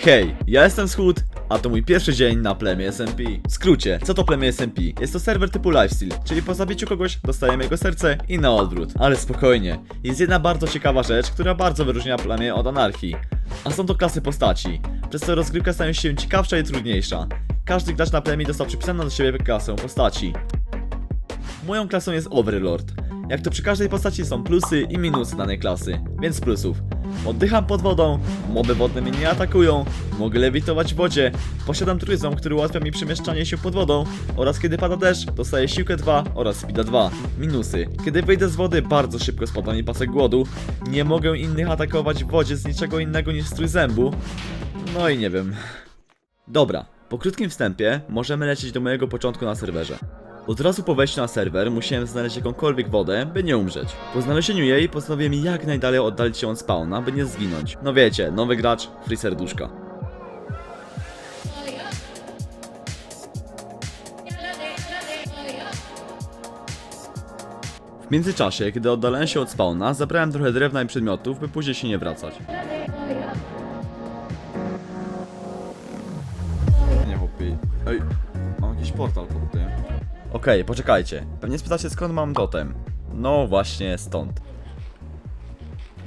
Hej, ja jestem Schód, a to mój pierwszy dzień na plemie SMP. W skrócie, co to plemię SMP? Jest to serwer typu lifestyle, czyli po zabiciu kogoś dostajemy jego serce i na odwrót. Ale spokojnie, jest jedna bardzo ciekawa rzecz, która bardzo wyróżnia plemię od anarchii. A są to klasy postaci, przez co rozgrywka staje się ciekawsza i trudniejsza. Każdy gracz na plemię dostał przypisaną do siebie klasę postaci. Moją klasą jest Overlord. Jak to przy każdej postaci są plusy i minusy danej klasy, więc plusów. Oddycham pod wodą, moby wodne mnie nie atakują, mogę lewitować w wodzie, posiadam tryzom, który ułatwia mi przemieszczanie się pod wodą oraz kiedy pada deszcz, dostaję siłkę 2 oraz speeda 2. Minusy. Kiedy wyjdę z wody, bardzo szybko spada mi pasek głodu, nie mogę innych atakować w wodzie z niczego innego niż z. No i nie wiem. Dobra, po krótkim wstępie możemy lecieć do mojego początku na serwerze. Od razu po wejściu na serwer musiałem znaleźć jakąkolwiek wodę, by nie umrzeć. Po znalezieniu jej postanowiłem jak najdalej oddalić się od spawna, by nie zginąć. No wiecie, nowy gracz, free serduszka. W międzyczasie, kiedy oddalałem się od spawna, zabrałem trochę drewna i przedmiotów, by później się nie wracać. Nie chłopie. Ej, mam jakiś portal pod tym. Okej, poczekajcie. Pewnie spytacie skąd mam totem. No właśnie stąd.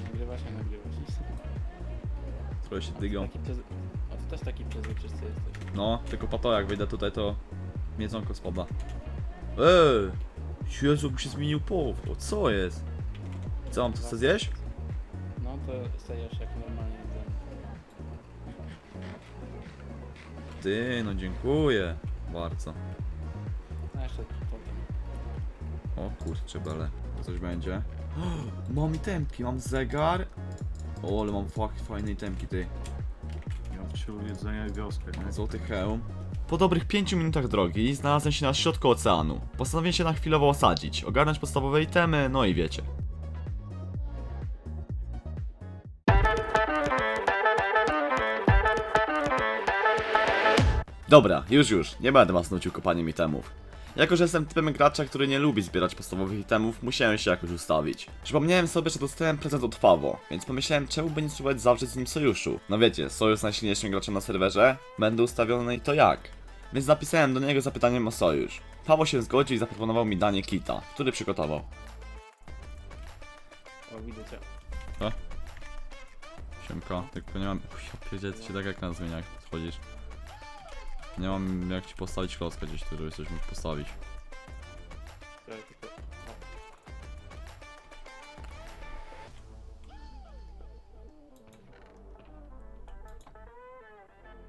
Nagrywasz, nie nagrywasz. Trochę się dygą. A ty też taki przezroczysty jesteś. No, tylko po to jak wyjdę tutaj to miedzonko spada. Eee! Jezu, się zmienił połów. O, co jest? Co mam to chcę zjeść? No to stajesz jak normalnie jedzenie. Ty, no dziękuję. Bardzo. Jeszcze potem. O kurczę bele. Coś będzie. Mam itemki, mam zegar. O, ale mam fak, fajne itemki ty. Ja wciął jedzenia i wioskę, nie? Złoty hełm. Po dobrych 5 minutach drogi znalazłem się na środku oceanu. Postanowiłem się na chwilowo osadzić, ogarnąć podstawowe itemy, no i wiecie. Dobra, już już, nie będę was nucił kopaniem itemów. Jako, że jestem typem gracza, który nie lubi zbierać podstawowych itemów, musiałem się jakoś ustawić. Przypomniałem sobie, że dostałem prezent od Fawo, więc pomyślałem, czemu by nie spróbować zawrzeć z nim sojuszu. No wiecie, sojusz z najsilniejszym graczem na serwerze, będę ustawiony i to jak? Więc napisałem do niego zapytaniem o sojusz. Fawo się zgodził i zaproponował mi danie kita, który przygotował. O, widzę cię. Siemka, tylko nie mam... Ja ty się tak jak na zmienia, jak chodzisz. Nie mam jak ci postawić klocka gdzieś, tu, żebyś coś mógł postawić.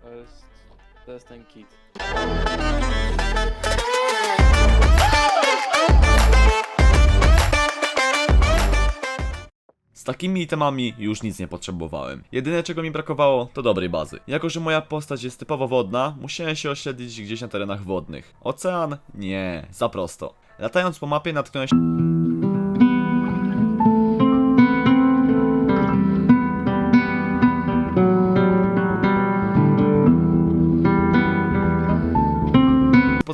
To jest... To jest ten kit. Z takimi itemami już nic nie potrzebowałem. Jedyne czego mi brakowało to dobrej bazy. Jako, że moja postać jest typowo wodna, musiałem się osiedlić gdzieś na terenach wodnych. Ocean? Nie, za prosto. Latając po mapie natknąłem się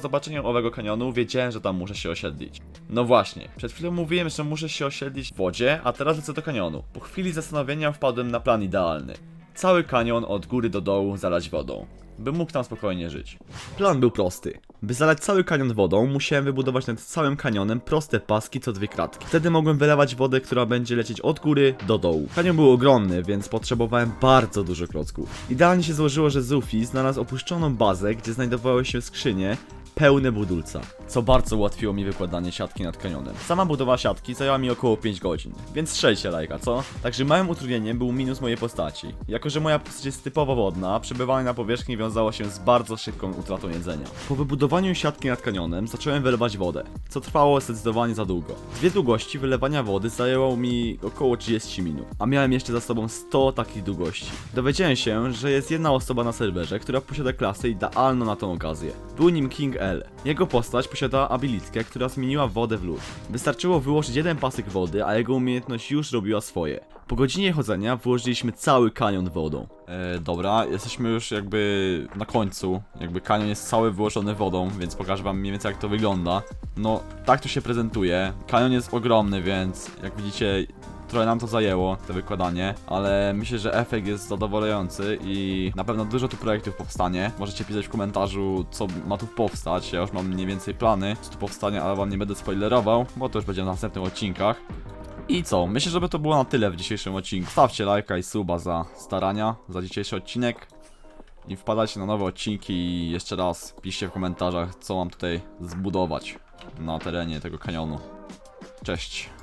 zobaczeniu owego kanionu wiedziałem, że tam muszę się osiedlić. No właśnie, przed chwilą mówiłem, że muszę się osiedlić w wodzie, a teraz lecę do kanionu. Po chwili zastanowienia wpadłem na plan idealny. Cały kanion od góry do dołu zalać wodą, by mógł tam spokojnie żyć. Plan był prosty. By zalać cały kanion wodą, musiałem wybudować nad całym kanionem proste paski co dwie kratki. Wtedy mogłem wylewać wodę, która będzie lecieć od góry do dołu. Kanion był ogromny, więc potrzebowałem bardzo dużo klocków. Idealnie się złożyło, że Zufi znalazł opuszczoną bazę, gdzie znajdowały się skrzynie, pełne budulca, co bardzo ułatwiło mi wykładanie siatki nad kanionem. Sama budowa siatki zajęła mi około 5 godzin, więc strzelcie lajka, co? Także małym utrudnieniem był minus mojej postaci. Jako, że moja postać jest typowo wodna, przebywanie na powierzchni wiązało się z bardzo szybką utratą jedzenia. Po wybudowaniu siatki nad kanionem zacząłem wylewać wodę, co trwało zdecydowanie za długo. Dwie długości wylewania wody zajęło mi około 30 minut, a miałem jeszcze za sobą 100 takich długości. Dowiedziałem się, że jest jedna osoba na serwerze, która posiada klasę idealną na tą okazję. Był nim King L. Jego postać posiadała abilitkę, która zmieniła wodę w lód. Wystarczyło wyłożyć jeden pasek wody, a jego umiejętność już robiła swoje. Po godzinie chodzenia wyłożyliśmy cały kanion wodą. E, dobra, jesteśmy już jakby na końcu. Jakby kanion jest cały wyłożony wodą, więc pokażę wam mniej więcej jak to wygląda. No, tak to się prezentuje. Kanion jest ogromny, więc jak widzicie, trochę nam to zajęło, to wykładanie, ale myślę, że efekt jest zadowalający i na pewno dużo tu projektów powstanie. Możecie pisać w komentarzu, co ma tu powstać. Ja już mam mniej więcej plany, co tu powstanie, ale wam nie będę spoilerował, bo to już będzie w następnych odcinkach. I co? Myślę, że by to było na tyle w dzisiejszym odcinku. Stawcie lajka i suba za starania, za dzisiejszy odcinek. I wpadajcie na nowe odcinki i jeszcze raz piszcie w komentarzach, co mam tutaj zbudować na terenie tego kanionu. Cześć.